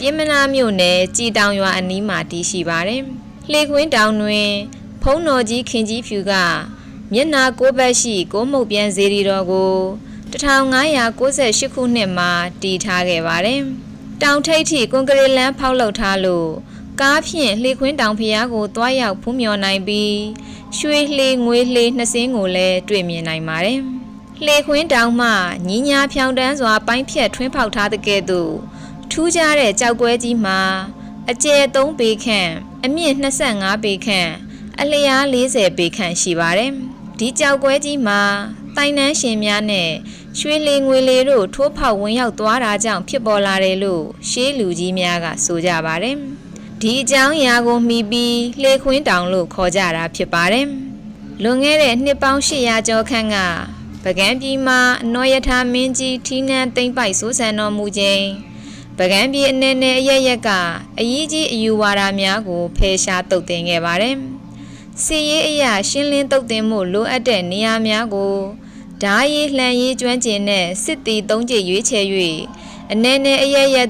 ပြင်းမနာမြို့နယ်ကြည်တောင်ရွာအနီးမှာတည်ရှိပါတယ်။လှေခွင်းတောင်တွင် ဖုံးတော်ကြီးခင်ကြီးဖြူကမျက်နာကိုးဘက်ရှိကိုးမုတ်ပြန်ဇေဒီတော်ကို1598ခုနှစ်မှာတည်ထားခဲ့ပါတယ်။တောင်ထိပ်ထိကွန်ကရစ်လမ်းဖောက်လုပ်ထားလို့ကားဖြင့်လှေခွင်းတောင်ဖျားကိုတွားရောက်ဖူးမြော်နိုင်ပြီးရွှေလှေငွေလှေနှစ်စင်းကိုလည်းတွေ့မြင်နိုင်ပါတယ်။လှေခွင်းတောင်မှညီညာဖြောင်တန်းစွာပိုင်းဖြတ်ထွင်းဖောက်ထားတဲ့ကဲ့သို့ ထူးခြားတဲ့ကြောက်ကွဲကြီးမှာအကျယ်3ပေခန့်အမြင့်25ပေခန့်အလျား40ပေခန့်ရှိပါတယ်။ဒီကြောက်ကွဲကြီးမှာတိုင်နှန်းရှင်များနဲ့ရွှေလီငွေလီတို့ထိုးဖောက်ဝင်ရောက်သွားတာကြောင့်ဖြစ်ပေါ်လာတယ်လို့ရှေးလူကြီးများကဆိုကြပါတယ်။ဒီအကြောင်းအရာကိုမှီပြီးလှေခွင်းတောင်လို့ခေါ်ကြတာဖြစ်ပါတယ်။လွန်ခဲ့တဲ့နှစ်ပေါင်း800ကျော်ခန့်ကပကံပြည်မှာအနောယထာမင်းကြီးထီးနန်းသိမ့်ပိုက်ဆိုးဆန်တော်မူခြင်း ပကံပြည်အနေနဲ့အရရက်ကအရေးကြီးအယူဝါဒများကိုဖယ်ရှားတုတ်တင်ခဲ့ပါတယ်။စီရေးအရာရှင်းလင်းတုတ်တင်မှုလိုအပ်တဲ့နေရာများကိုဓာရေးလှန်ရေးကျွမ်းကျင်တဲ့စစ်တီသုံးကျရွေးချယ်၍အနေနဲ့အရရက်